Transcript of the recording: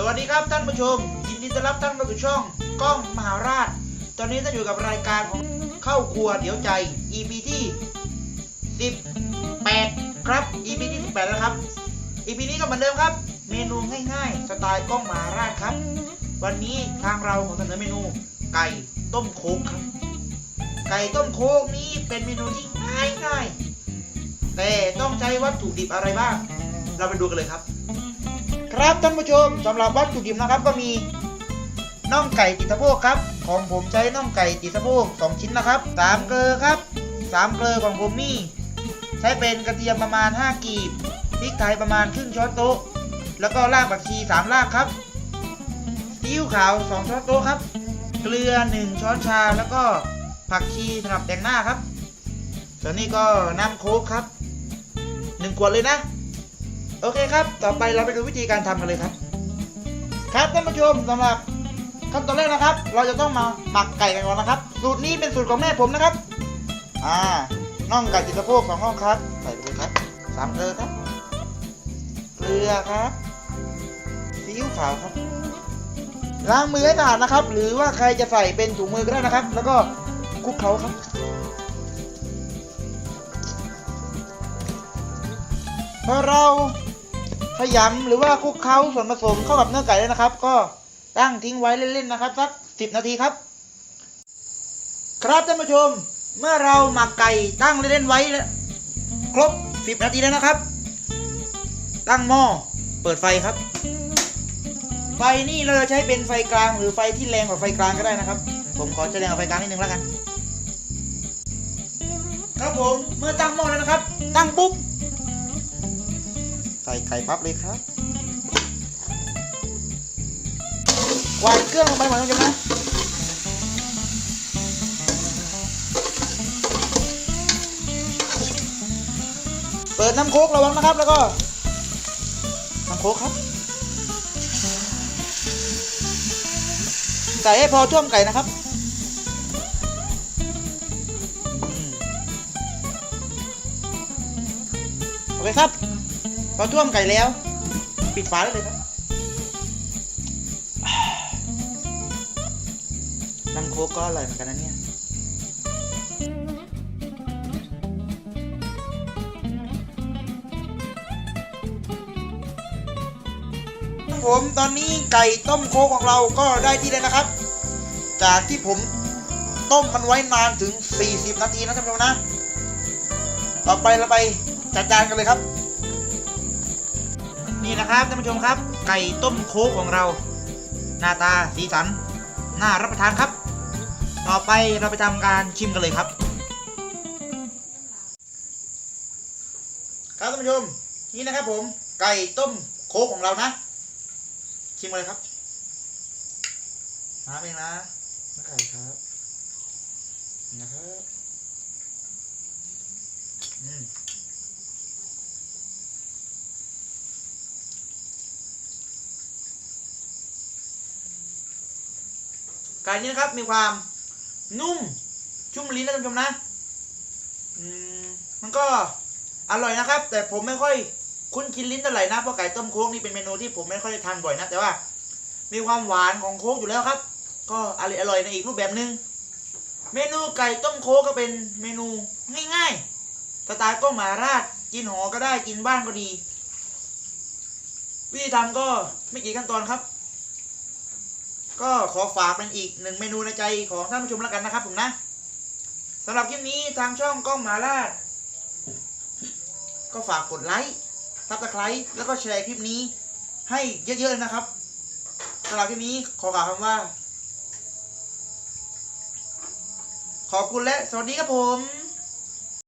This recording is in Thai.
สวัสดีครับท่านผู้ชม ยินดีต้อนรับท่านเข้าสู่ช่องกล้องมหาราช ตอนนี้ท่านอยู่กับรายการของเข้าครัวเดี๋ยวใจ EP ที่ 18 ครับ EP ที่ 18 แล้วครับ EP นี้ก็เหมือนเดิมครับ เมนูง่ายๆ สไตล์กล้องมหาราชครับ วันนี้ทางเราขอเสนอเมนูไก่ต้มโค้กครับ ไก่ต้มโค้กนี้เป็นเมนูที่ง่ายๆแต่ต้องใช้วัตถุดิบอะไรบ้าง เราไปดูกันเลยครับ ครับท่านผู้ชมสำหรับวัตถุดิบนะครับก็มีน่องไก่ติดสะโพกครับ ของผมใช้น่องไก่ติดสะโพกสองชิ้นนะครับสามเกลือครับสามเกลือของผมมีใช้เป็นกระเทียมประมาณ 5 กีบพริกไทยประมาณครึ่งช้อนโต๊ะ แล้วก็รากผักชี3รากครับซีอิ๊วขาว 2 ช้อนโต๊ะครับ เกลือ 1 ช้อนชา แล้วก็ผักชีสำหรับแต่งหน้าครับส่วนนี้ก็น้ำโค้กครับหนึ่งขวดเลยนะ โอเคครับ ต่อไปเราไปดูวิธีการทำกันเลยครับ ครับท่านผู้ชมสำหรับขั้นตอนแรกนะครับ เราจะต้องมาหมักไก่กันก่อนนะครับ สูตรนี้เป็นสูตรของแม่ผมนะครับ อ่าน่องไก่ติดสะโพกสองน่องครับ ใส่ไปเลยครับสามเกลือครับเกลือครับซีอิ๊วขาวครับ ล้างมือให้สะอาดนะครับ หรือว่าใครจะใส่เป็นถุงมือก็ได้นะครับ แล้วก็คลุกเคล้าครับพอเรา ขยำหรือว่าคลุกเคล้าส่วนผสมเข้ากับเนื้อไก่แล้วนะครับ ก็ตั้งทิ้งไว้เล่นๆนะครับสักสิบนาทีครับ ครับท่านผู้ชมเมื่อเราหมักไก่ตั้งเล่นๆไว้แล้วครบสิบนาทีแล้วนะครับ ตั้งหม้อเปิดไฟครับ ไฟนี่เราจะใช้เป็นไฟกลางหรือไฟที่แรงกว่าไฟกลางก็ได้นะครับ ผมขอใช้แรงกว่าไฟกลางนิดนึงแล้วกัน ครับผมเมื่อตั้งหม้อแล้วนะครับ ตั้งปุ๊บ ไข่ปั๊บเลยครับวางเครื่องลงไปเหมือนกันนะเปิดน้ำโคกระวังนะครับ แล้วก็น้ำโคกครับ ใส่ให้พอท่วมไก่นะครับโอเคครับ พอท่วมไก่แล้ว ปิดฝาได้เลยครับน้ำโคกก็อร่อยเหมือนกันนะเนี่ยผมตอนนี้ไก่ต้มโคกของเราก็ได้ที่เลยนะครับ จากที่ผมต้มมันไว้นานถึง 40 นาทีนะท่านผู้ชมนะ ต่อไปเราไปจัดจานกันเลยครับ นี่นะครับท่านผู้ชมครับ ไก่ต้มโค้กของเรา หน้าตาสีสัน น่ารับประทานครับ ต่อไปเราไปทำการชิมกันเลยครับ ครับท่านผู้ชมนี่นะครับผมไก่ต้มโค้กของเรานะ ชิมเลยครับน้ำเองนะน้ำไก่ครับนี่นะครับอืม ไก่นี้นะครับมีความนุ่มชุ่มลิ้นนะท่านผู้ชมนะมันก็อร่อยนะครับ แต่ผมไม่ค่อยคุ้นชินลิ้นเท่าไหร่นะเพราะไก่ต้มโค้กนี่เป็นเมนูที่ผมไม่ค่อยได้ทานบ่อยนะแต่ว่า มีความหวานของโค้กอยู่แล้วครับ ก็อร่อยอร่อยในอีกรูปแบบหนึง่งเมนูไก่ต้มโค้กก็เป็นเมนูง่ายๆสไตล์ก็หมาราดกินหอก็ได้กินบ้านก็ดี วิธีทำก็ไม่กี่ขั้นตอนครับ ก็ขอฝากเป็นอีกหนึ่งเมนูในใจของท่านผู้ชมแล้วกันนะครับผมนะสำหรับคลิปนี้ทางช่องกล้องหมาลาดก็ฝากกดไลค์ซับสไครต์แล้วก็แชร์คลิปนี้ ให้เยอะๆนะครับสำหรับคลิปนี้ขอกล่าวคำว่า ขอบคุณและสวัสดีครับผม